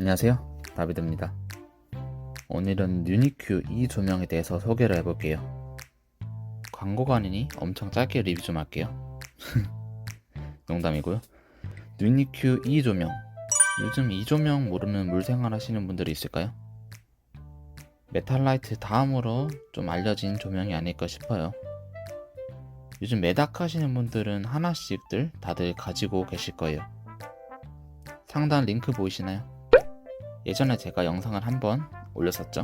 안녕하세요. 다비드입니다. 오늘은 유니큐 이 조명에 대해서 소개를 해볼게요. 광고가 아니니 엄청 짧게 리뷰 좀 할게요. 농담이고요. 유니큐 이 조명. 요즘 이 조명 모르는 물생활 하시는 분들이 있을까요? 메탈라이트 다음으로 좀 알려진 조명이 아닐까 싶어요. 요즘 메닥 하시는 분들은 하나씩들 다들 가지고 계실 거예요. 상단 링크 보이시나요? 예전에 제가 영상을 한번 올렸었죠.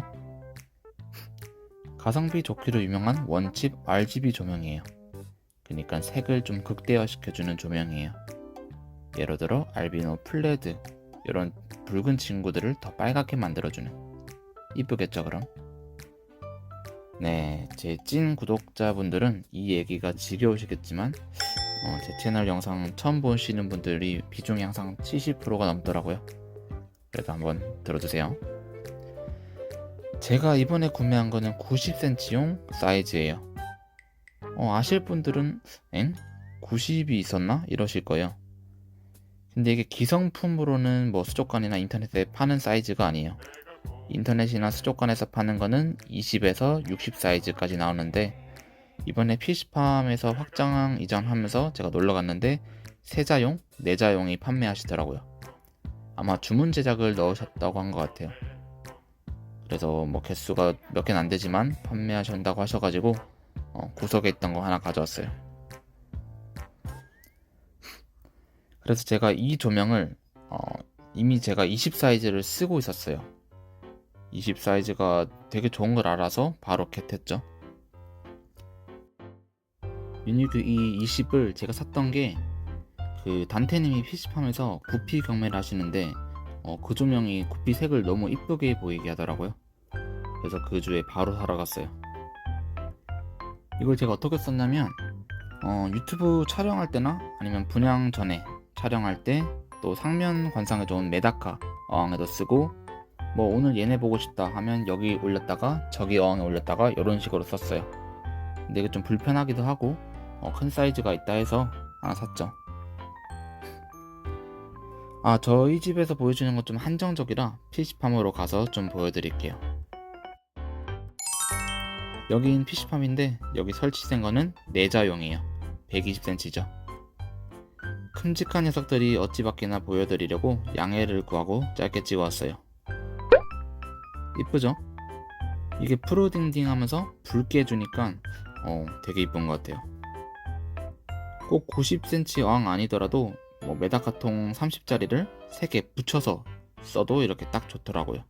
가성비 좋기로 유명한 원칩 RGB 조명이에요. 그러니까 색을 좀 극대화시켜주는 조명이에요. 예를 들어 알비노, 플레드 이런 붉은 친구들을 더 빨갛게 만들어주는 이쁘겠죠 그럼? 네, 제 찐 구독자분들은 이 얘기가 지겨우시겠지만 어, 제 채널 영상 처음 보시는 분들이 비중이 항상 70%가 넘더라고요. 그래도 한번 들어주세요. 제가 이번에 구매한 거는 90cm용 사이즈예요. 어, 아실 분들은 엥? 90이 있었나? 이러실 거예요. 근데 이게 기성품으로는 뭐 수족관이나 인터넷에 파는 사이즈가 아니에요. 인터넷이나 수족관에서 파는 거는 20에서 60 사이즈까지 나오는데 이번에 PC팜에서 확장 이전하면서 제가 놀러 갔는데 세자용, 네자용이 판매하시더라고요. 아마 주문 제작을 넣으셨다고 한 것 같아요. 그래서 뭐 개수가 몇 개는 안 되지만 판매하신다고 하셔가지고 어, 구석에 있던 거 하나 가져왔어요. 그래서 제가 이 조명을 어, 이미 제가 20 사이즈를 쓰고 있었어요. 20 사이즈가 되게 좋은 걸 알아서 바로 겟했죠. 유니크 이 20을 제가 샀던 게 그 단테님이 PC팜에서 구피 경매를 하시는데 어, 그 조명이 구피 색을 너무 이쁘게 보이게 하더라고요. 그래서 그 주에 바로 사러 갔어요. 이걸 제가 어떻게 썼냐면 어, 유튜브 촬영할 때나 아니면 분양 전에 촬영할 때 또 상면 관상에 좋은 메다카 어항에도 쓰고 뭐 오늘 얘네 보고 싶다 하면 여기 올렸다가 저기 어항에 올렸다가 이런 식으로 썼어요. 근데 이게 좀 불편하기도 하고 어, 큰 사이즈가 있다 해서 하나 샀죠. 아 저희 집에서 보여주는 건 좀 한정적이라 PC팜으로 가서 좀 보여드릴게요. 여긴 PC팜인데 여기 설치된 거는 내자용이에요. 120cm죠. 큼직한 녀석들이 어찌 밖에나 보여드리려고 양해를 구하고 짧게 찍어왔어요. 이쁘죠? 이게 프로딩딩 하면서 붉게 해주니까 어, 되게 이쁜 것 같아요. 꼭 90cm 어항 아니더라도 뭐 메다카통 30짜리를 3개 붙여서 써도 이렇게 딱 좋더라고요.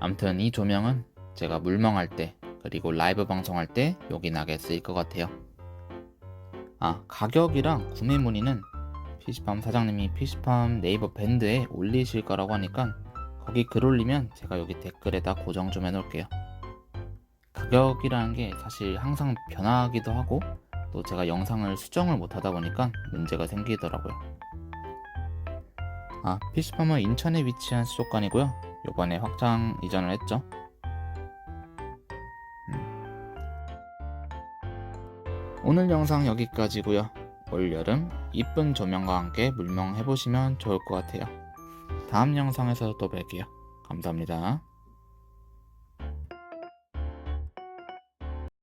암튼 이 조명은 제가 물멍할 때 그리고 라이브 방송할 때 요긴하게 쓰일 것 같아요. 아 가격이랑 구매 문의는 PC팜 사장님이 PC팜 네이버 밴드에 올리실 거라고 하니까 거기 글 올리면 제가 여기 댓글에다 고정 좀 해놓을게요. 가격이라는 게 사실 항상 변하기도 하고 또 제가 영상을 수정을 못하다 보니까 문제가 생기더라고요. 아, PC팜은 인천에 위치한 수족관이고요. 요번에 확장 이전을 했죠. 음. 오늘 영상 여기까지고요. 올여름 이쁜 조명과 함께 물멍해보시면 좋을 것 같아요. 다음 영상에서 또 뵐게요. 감사합니다.